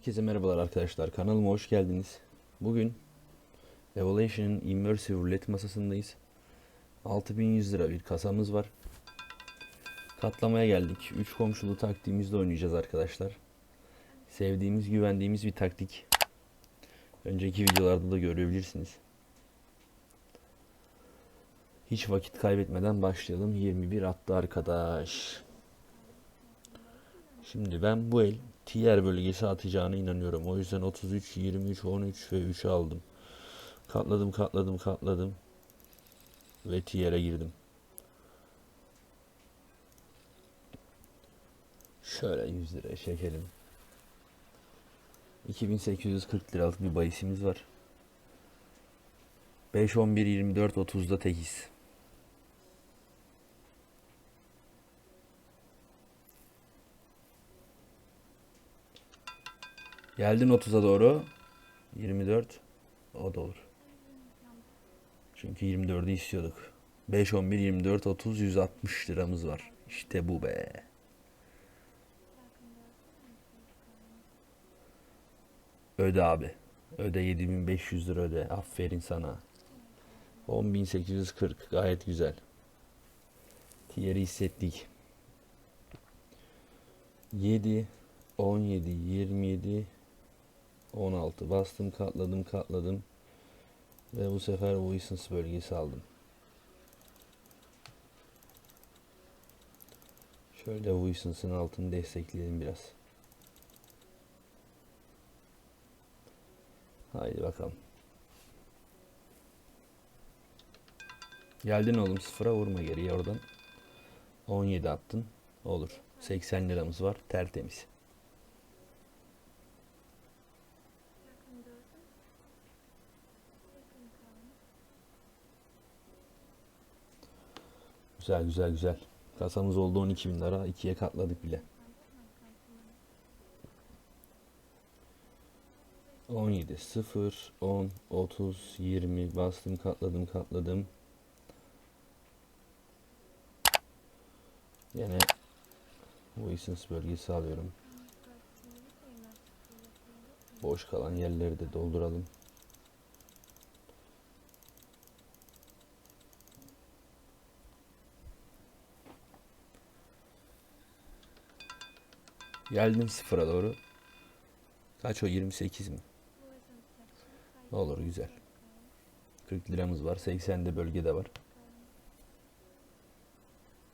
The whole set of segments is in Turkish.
Herkese merhabalar arkadaşlar. Kanalıma hoş geldiniz. Bugün Evolution'ın Immersive Roulette masasındayız. 6100 lira bir kasamız var. Katlamaya geldik. 3 komşulu taktiğimizle oynayacağız arkadaşlar. Sevdiğimiz, güvendiğimiz bir taktik. Önceki videolarda da görebilirsiniz. Hiç vakit kaybetmeden başlayalım. 21 attı arkadaş. Şimdi ben bu el tier bölgesi atacağına inanıyorum. O yüzden 33, 23, 13 ve 3'ü aldım. Katladım, katladım, katladım. Ve tier'e girdim. Şöyle 100 liraya çekelim. 2840 liralık bir bahisimiz var. 5, 11, 24, 30'da tekiz. Geldin 30'a doğru. 24. O da olur. Çünkü 24'ü istiyorduk. 5, 11, 24, 30, 160 liramız var. İşte bu be. Öde abi. Öde 7500 lira öde. Aferin sana. 10840 gayet güzel. Tier'i hissettik. 7, 17, 27, 16 bastım katladım katladım ve bu sefer Voicens bölgesi aldım. Şöyle Voicens'ın altını destekleyelim biraz. Haydi bakalım. Geldin oğlum sıfıra vurma geriye oradan. 17 attın. Olur. 80 liramız var. Tertemiz. Güzel güzel güzel. Kasamız oldu 12 bin lira. ikiye katladık bile. 17, 0, 10, 30, 20 bastım katladım katladım. Yine Voicens bölgesi alıyorum. Boş kalan yerleri de dolduralım. Geldim sıfıra doğru. Kaç o 28 mi? Olur güzel. 40 liramız var. 80 de bölgede var.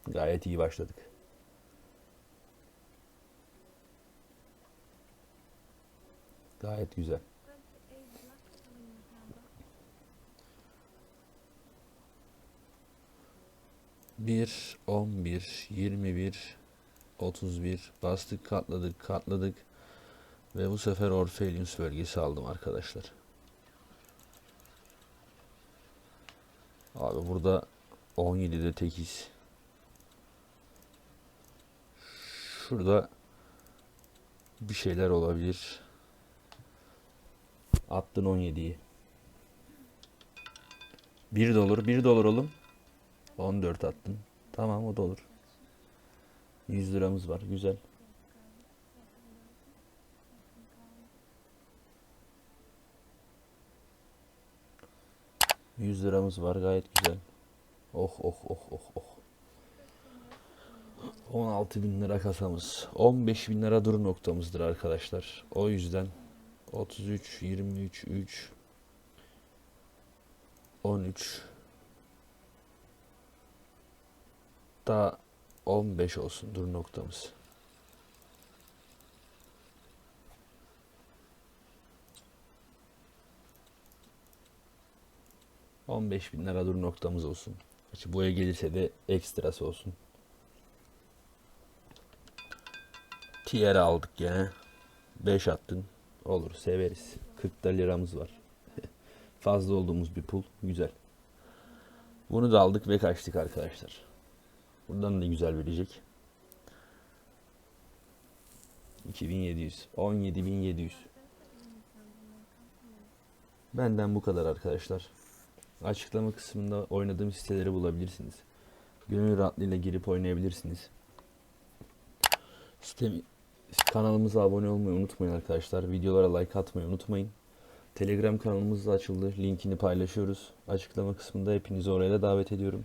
Gayet iyi başladık. Gayet güzel. Bir, on bir, yirmi bir, otuz bir bastık katladık katladık ve bu sefer Orpheus bölgesi aldım arkadaşlar. Abi burada 17'de tekiz. Şurada bir şeyler olabilir. Attın 17'yi. 1 de olur. 1 de olur oğlum. 14 attın. Tamam o da olur. 100 liramız var. Güzel. Yüz liramız var gayet güzel. Oh oh oh oh oh. 16 bin lira kasamız. 15 bin lira dur noktamızdır arkadaşlar. O yüzden 33, 23, 3, 13 da 15 olsun dur noktamız. On beş bin lira dur noktamız olsun. Gerçi buraya gelirse de ekstrası olsun. Tier aldık gene. 5 attın. Olur severiz. 40 da liramız var. Fazla olduğumuz bir pul. Güzel. Bunu da aldık ve kaçtık arkadaşlar. Buradan da güzel verecek. 2700. 17700. Benden bu kadar arkadaşlar. Açıklama kısmında oynadığım siteleri bulabilirsiniz. Gönül rahatlığıyla girip oynayabilirsiniz. Sitemi Kanalımıza abone olmayı unutmayın arkadaşlar. Videolara like atmayı unutmayın. Telegram kanalımız da açıldı. Linkini paylaşıyoruz. Açıklama kısmında hepinizi oraya da davet ediyorum.